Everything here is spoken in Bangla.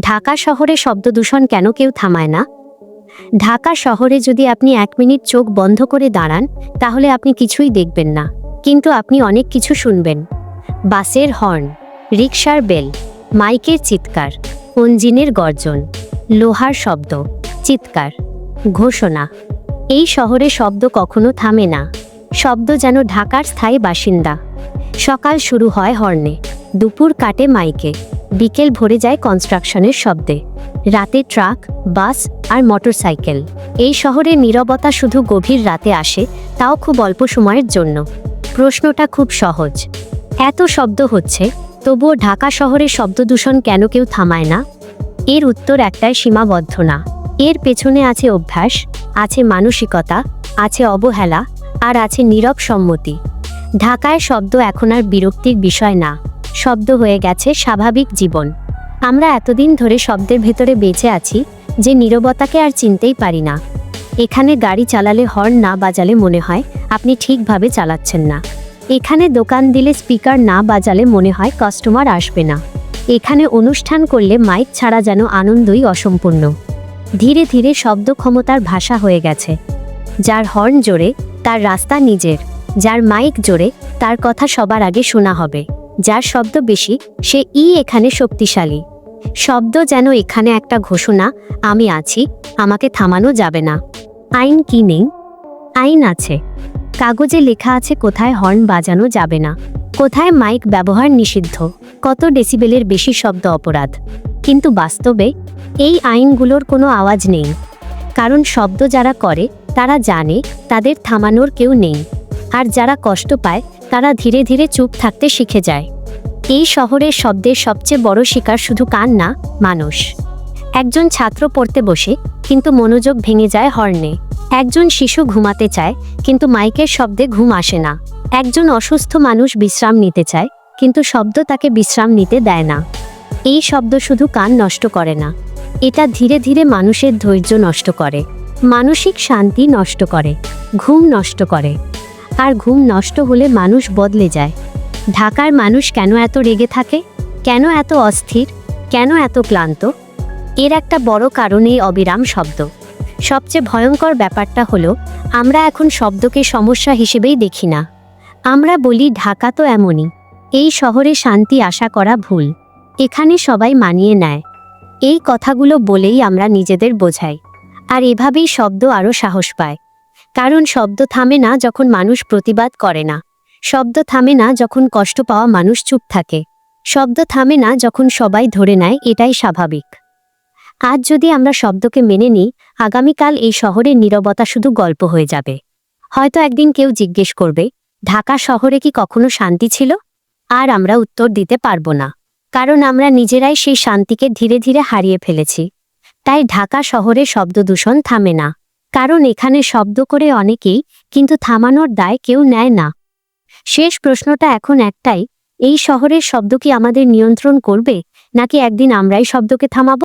ঢাকা শহরে শব্দ দূষণ কেন কেউ থামায় না? ঢাকা শহরে যদি আপনি এক মিনিট চোখ বন্ধ করে দাঁড়ান, তাহলে আপনি কিছুই দেখবেন না। কিন্তু আপনি অনেক কিছু শুনবেন। বাসের হর্ন, রিকশার বেল, মাইকের চিৎকার ইঞ্জিনের গর্জন, লোহার শব্দ, চিৎকার, ঘোষণা। এই শহরে শব্দ কখনো থামে না। শব্দ যেন ঢাকার স্থায়ী বাসিন্দা। সকাল শুরু হয় হর্নে। দুপুর কাটে মাইকে। বিকেল ভরে যায় কনস্ট্রাকশনের শব্দে। রাতে ট্রাক, বাস আর মোটরসাইকেল এই শহরে নীরবতা শুধু গভীর রাতে আসে, তাও খুব অল্প সময়ের জন্য। প্রশ্নটা খুব সহজ। এত শব্দ হচ্ছে, তবুও ঢাকা শহরে শব্দ দূষণ কেন কেউ থামায় না? এর উত্তর একটাই সীমাবদ্ধ না। এর পেছনে আছে অভ্যাস, আছে মানসিকতা, আছে অবহেলা, আর আছে নীরব সম্মতি। ঢাকায় শব্দ এখন আর বিরক্তির বিষয় না। শব্দ হয়ে গেছে স্বাভাবিক জীবন। আমরা এতদিন ধরে শব্দের ভেতরে বেঁচে আছি যে নীরবতাকে আর চিনতেই পারি না। এখানে গাড়ি চালালে হর্ন না বাজালে মনে হয় আপনি ঠিকভাবে চালাচ্ছেন না। এখানে দোকান দিলে স্পিকার না বাজালে মনে হয় কাস্টমার আসবে না। এখানে অনুষ্ঠান করলে মাইক ছাড়া যেন আনন্দই অসম্পূর্ণ। ধীরে ধীরে শব্দ ক্ষমতার ভাষা হয়ে গেছে। যার হর্ন জোরে, তার রাস্তা নিজের। যার মাইক জোরে, তার কথা সবার আগে শোনা হবে। যার শব্দ বেশি, সে ই এখানে শক্তিশালী। শব্দ যেন এখানে একটা ঘোষণা, আমি আছি, আমাকে থামানো যাবে না। আইন কি নেই? আইন আছে। কাগজে লেখা আছে কোথায় হর্ন বাজানো যাবে না। কোথায় মাইক ব্যবহার নিষিদ্ধ? কত ডেসিবেলের বেশি শব্দ অপরাধ? কিন্তু বাস্তবে, এই আইনগুলোর কোনো আওয়াজ নেই। কারণ শব্দ যারা করে, তারা জানে, তাদের থামানোর কেউ নেই। আর যারা কষ্ট পায় তারা ধীরে ধীরে চুপ থাকতে শিখে যায়। এই শহরের শব্দের সবচেয়ে বড় শিকার শুধু কান না, মানুষ। একজন ছাত্র পড়তে বসে, কিন্তু মনোযোগ ভেঙে যায় হর্নে। একজন শিশু ঘুমাতে চায়, কিন্তু মাইকের শব্দে ঘুম আসে না। একজন অসুস্থ মানুষ বিশ্রাম নিতে চায়, কিন্তু শব্দ তাকে বিশ্রাম নিতে দেয় না। এই শব্দ শুধু কান নষ্ট করে না। এটা ধীরে ধীরে মানুষের ধৈর্য নষ্ট করে। মানসিক শান্তি নষ্ট করে। ঘুম নষ্ট করে। আর ঘুম নষ্ট হলে মানুষ বদলে যায়। ঢাকার মানুষ কেন এত রেগে থাকে? কেন এত অস্থির? কেন এত ক্লান্ত? এর একটা বড় কারণ এই অবিরাম শব্দ। সবচেয়ে ভয়ঙ্কর ব্যাপারটা হলো, আমরা এখন শব্দকে সমস্যা হিসেবেই দেখি না। আমরা বলি, ঢাকা তো এমনই। এই শহরে শান্তি আশা করা ভুল। এখানে সবাই মানিয়ে নেয়। এই কথাগুলো বলেই আমরা নিজেদের বোঝাই। আর এভাবেই শব্দ আরও সাহস পায়। কারণ শব্দ থামে না যখন মানুষ প্রতিবাদ করে না। শব্দ থামে না যখন কষ্ট পাওয়া মানুষ চুপ থাকে। শব্দ থামে না যখন সবাই ধরে নেয়, এটাই স্বাভাবিক। আজ যদি আমরা শব্দকে মেনে নিই, আগামীকাল এই শহরের নীরবতা শুধু গল্প হয়ে যাবে। হয়তো একদিন কেউ জিজ্ঞেস করবে, ঢাকা শহরে কি কখনো শান্তি ছিল? আর আমরা উত্তর দিতে পারব না। কারণ আমরা নিজেরাই সেই শান্তিকে ধীরে ধীরে হারিয়ে ফেলেছি। তাই ঢাকা শহরে শব্দ দূষণ থামে না। কারণ এখানে শব্দ করে অনেকেই কিন্তু থামানোর দায় কেউ নেয় না। শেষ প্রশ্নটা এখন একটাই, এই শহরের শব্দ কি আমাদের নিয়ন্ত্রণ করবে, নাকি একদিন আমরাই শব্দকে থামাবো?